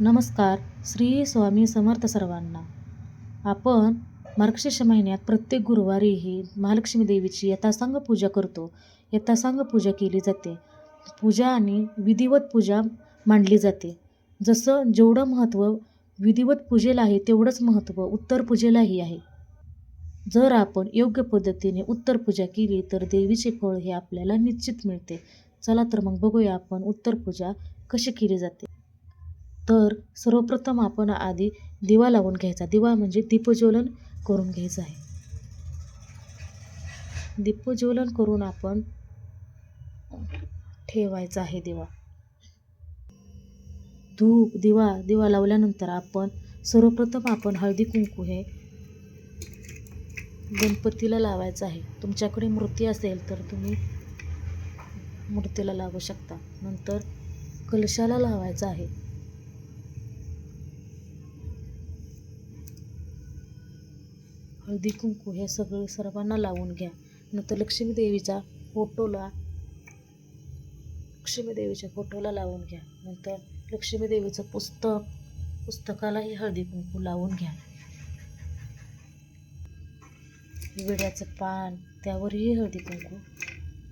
नमस्कार. श्री स्वामी समर्थ सर्वांना. आपण मार्गशीर्ष महिन्यात प्रत्येक गुरुवारी ही महालक्ष्मी देवीची यथासांग पूजा करतो. यथासांग पूजा केली जाते. पूजा आणि विधिवत पूजा मांडली जाते. जसं जेवढं महत्त्व विधिवत पूजेला आहे तेवढंच महत्त्व उत्तर पूजेलाही आहे. जर आपण योग्य पद्धतीने उत्तर पूजा केली तर देवीचे फळ हे आपल्याला निश्चित मिळते. चला तर मग बघूया आपण उत्तर पूजा कशी केली जाते. तर सर्वप्रथम आपण आधी दिवा लावून घ्यायचा. दिवा म्हणजे दीपज्वलन करून घ्यायचं आहे. दीपज्वलन करून आपण ठेवायचा आहे दिवा. धूप दिवा दिवा लावल्यानंतर आपण सर्वप्रथम आपण हळदी कुंकू हे गणपतीला लावायचं आहे. तुमच्याकडे मूर्ती असेल तर तुम्ही मूर्तीला लावू शकता. नंतर कलशाला लावायचं आहे. हळदी कुंकू हे सगळे सर्वांना लावून घ्या. नंतर लक्ष्मी देवीचा फोटोला लक्ष्मी देवीच्या फोटोला लावून घ्या. नंतर लक्ष्मी देवीचं पुस्तक पुस्तकालाही हळदी कुंकू लावून घ्या. विड्याचं पान त्यावरही हळदी कुंकू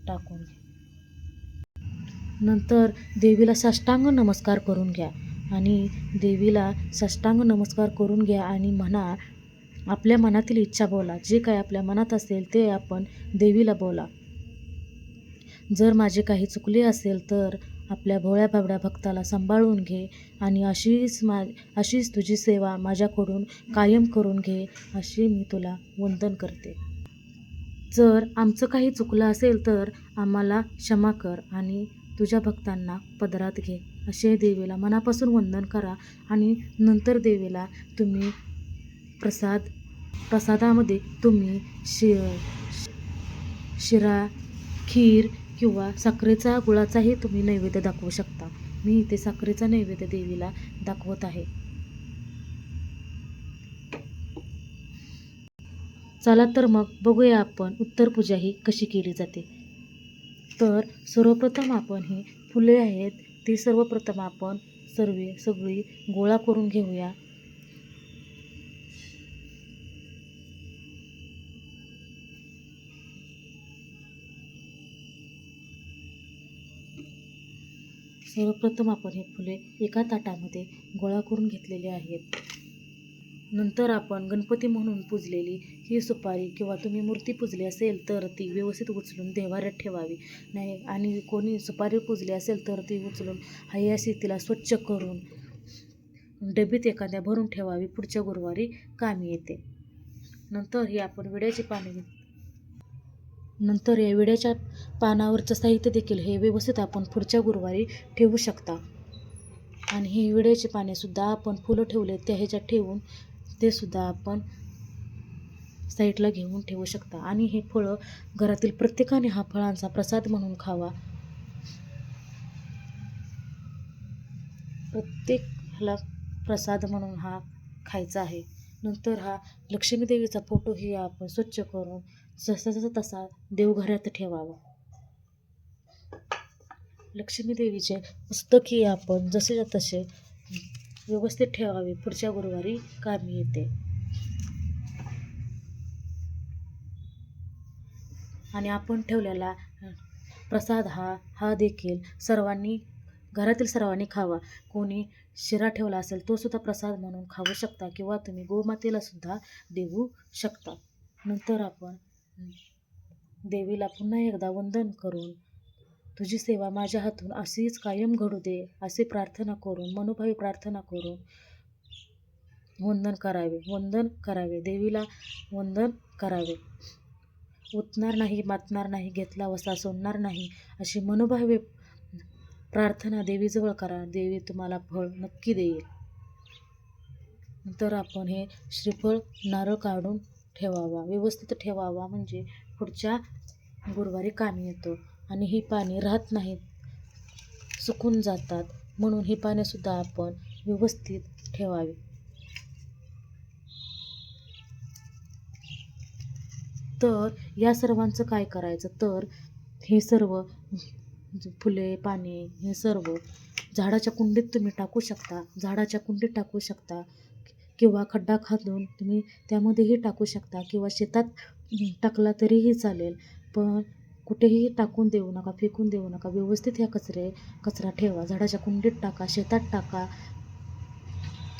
टाकून घ्या. नंतर देवीला साष्टांग नमस्कार करून घ्या. आणि देवीला साष्टांग नमस्कार करून घ्या आणि म्हणा आपल्या मनातील इच्छा बोला. जे काय आपल्या मनात असेल ते आपण देवीला बोला. जर माझे काही चुकले असेल तर आपल्या भोळ्या भाबड्या भक्ताला सांभाळून घे आणि अशीच मा अशीच तुझी सेवा माझ्याकडून कायम करून घे अशी मी तुला वंदन करते. जर आमचं काही चुकलं असेल तर आम्हाला क्षमा कर आणि तुझ्या भक्तांना पदरात घे. असे देवीला मनापासून वंदन करा आणि नंतर देवीला तुम्ही प्रसाद प्रसादामध्ये तुम्ही शि शिरा खीर किंवा साखरेचा गुळाचाही तुम्ही नैवेद्य दाखवू शकता. मी इथे साखरेचा नैवेद्य देवीला दाखवत आहे. चला तर मग बघूया आपण उत्तर पूजा ही कशी केली जाते. तर सर्वप्रथम आपण ही फुले आहेत ती सर्वप्रथम आपण सर्व सगळी गोळा करून घेऊया. सर्वप्रथम आपण हे फुले एका ताटामध्ये गोळा करून घेतलेले आहेत. नंतर आपण गणपती म्हणून पूजलेली ही सुपारी किंवा तुम्ही मूर्ती पूजली असेल तर ती व्यवस्थित उचलून देवाऱ्यात ठेवावी. नाही आणि कोणी सुपारी पूजली असेल तर ती उचलून हयाशी तिला स्वच्छ करून डबीत एखाद्या भरून ठेवावी. पुढच्या गुरुवारी कामी येते. नंतर ही आपण विड्याची पाने घेत नंतर या विड्याच्या पानावरचं साहित्य देखील हे व्यवस्थित आपण पुढच्या गुरुवारी ठेवू शकता. आणि ही विड्याची पानेसुद्धा आपण फुलं ठेवले त्या ह्याच्यात ठेवून ते सुद्धा आपण साईडला घेऊन ठेवू शकता. आणि हे फळं घरातील प्रत्येकाने हा फळांचा प्रसाद म्हणून खावा. प्रत्येक ह्याला प्रसाद म्हणून हा खायचा आहे. नंतर हा लक्ष्मीदेवीचा फोटोही आपण स्वच्छ करून जसाचा तसा देवघरात ठेवावा. लक्ष्मी देवीचे पुस्तकही आपण जसेच्या तसे व्यवस्थित ठेवावे पुढच्या गुरुवारी कामी येते. आणि आपण ठेवलेला प्रसाद हा हा देखील सर्वांनी घरातील सर्वांनी खावा. कोणी शिरा ठेवला असेल तो सुद्धा प्रसाद म्हणून खाऊ शकता किंवा तुम्ही गोमातेला सुद्धा देऊ शकता. नंतर आपण देवीला पुन्हा एकदा वंदन करून तुझी सेवा माझ्या हातून अशीच कायम घडू दे असे प्रार्थना करून मनोभावी प्रार्थना करून वंदन करावे वंदन करावे देवीला वंदन करावे. उतणार नाही मातणार नाही घेतला वसा सोडणार नाही अशी मनोभावे प्रार्थना देवीजवळ करा देवी तुम्हाला फळ नक्की देईल. नंतर आपण हे श्रीफळ नारळ काढून ठेवावा व्यवस्थित ठेवावा म्हणजे पुढच्या गुरुवारी कामी येतो आणि ही पाने राहत नाहीत सुकून जातात. म्हणून ही पानेसुद्धा आपण व्यवस्थित ठेवावी. तर या सर्वांचं काय करायचं? तर हे सर्व फुले पाने हे सर्व झाडाच्या कुंडीत तुम्ही टाकू शकता. झाडाच्या कुंडीत टाकू शकता. किंवा खड्डा खांदून तुम्ही त्यामध्येही टाकू शकता किंवा शेतात टाकला तरीही चालेल. पण कुठेही टाकून देऊ नका फेकून देऊ नका. व्यवस्थित ह्या कचरे कचरा ठेवा. झाडाच्या कुंडीत टाका शेतात टाका.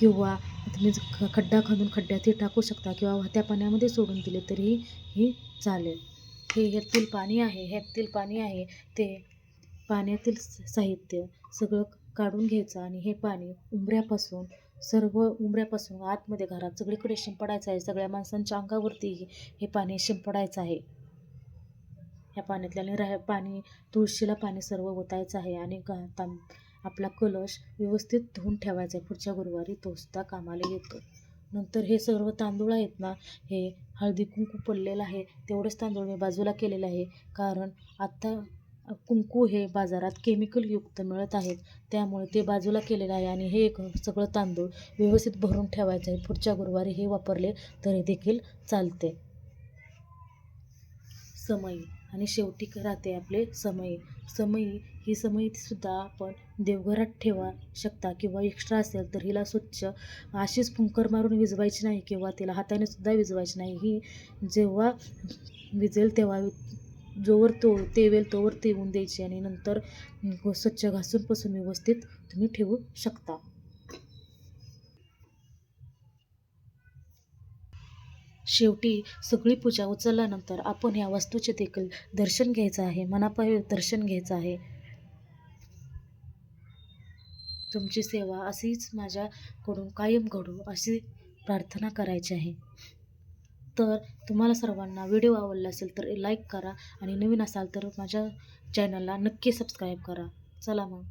किंवा तुम्ही ख- खड्डा खणून खड्ड्यातही टाकू शकता किंवा वाहत्या पाण्यामध्ये सोडून दिले तरीही ही चालेल. हे ह्यातील पाणी आहे ह्यातील पाणी आहे. ते पाण्यातील स- साहित्य सगळं काढून घ्यायचं आणि हे पाणी उंबऱ्यापासून सर्व उंबऱ्यापासून आतमध्ये घरात सगळीकडे शिंपडायचं आहे. सगळ्या माणसांच्या अंगावरती हे पाणी शिंपडायचं आहे. ह्या पाण्यातल्या राह पाणी तुळशीला पाणी सर्व ओतायचं आहे आणि गा तां आपला कलश व्यवस्थित धुवून ठेवायचा आहे. पुढच्या गुरुवारी तो सुद्धा कामाला येतो. नंतर हे सर्व तांदूळ आहेत ना हे हळदी कुंकू पडलेलं आहे. तेवढेच तांदूळ मी बाजूला केलेलं आहे. कारण आत्ता कुंकू हे बाजारात केमिकलयुक्त मिळत आहेत. त्यामुळे ते बाजूला केलेलं आहे आणि हे एक सगळं तांदूळ व्यवस्थित भरून ठेवायचं आहे. पुढच्या गुरुवारी हे वापरले तरी देखील चालते. समई आणि शेवटी राहते आपले समई. समई ही समईसुद्धा आपण देवघरात ठेवा शकता किंवा एक्स्ट्रा असेल तर हिला स्वच्छ अशीच फुंकर मारून विजवायची नाही किंवा तिला हाताने सुद्धा विजवायची नाही. ही जेव्हा विजेल तेव्हा जोवर तो तेवेल तोवर तेवून द्यायची आणि नंतर स्वच्छ घासून पुसून व्यवस्थित तुम्ही ठेवू शकता. शेवटी सगळी पूजा उचलल्यानंतर आपण या वस्तूचे देखील दर्शन घ्यायचं आहे मनापाय दर्शन घ्यायचं आहे. तुमची सेवा अशीच माझ्याकडून कायम घडू अशी प्रार्थना करायची आहे. तर तुम्हाला सर्वांना व्हिडिओ आवडला असेल तर लाईक करा आणि नवीन असाल तर माझ्या चॅनलला नक्की सबस्क्राईब करा. चला मग.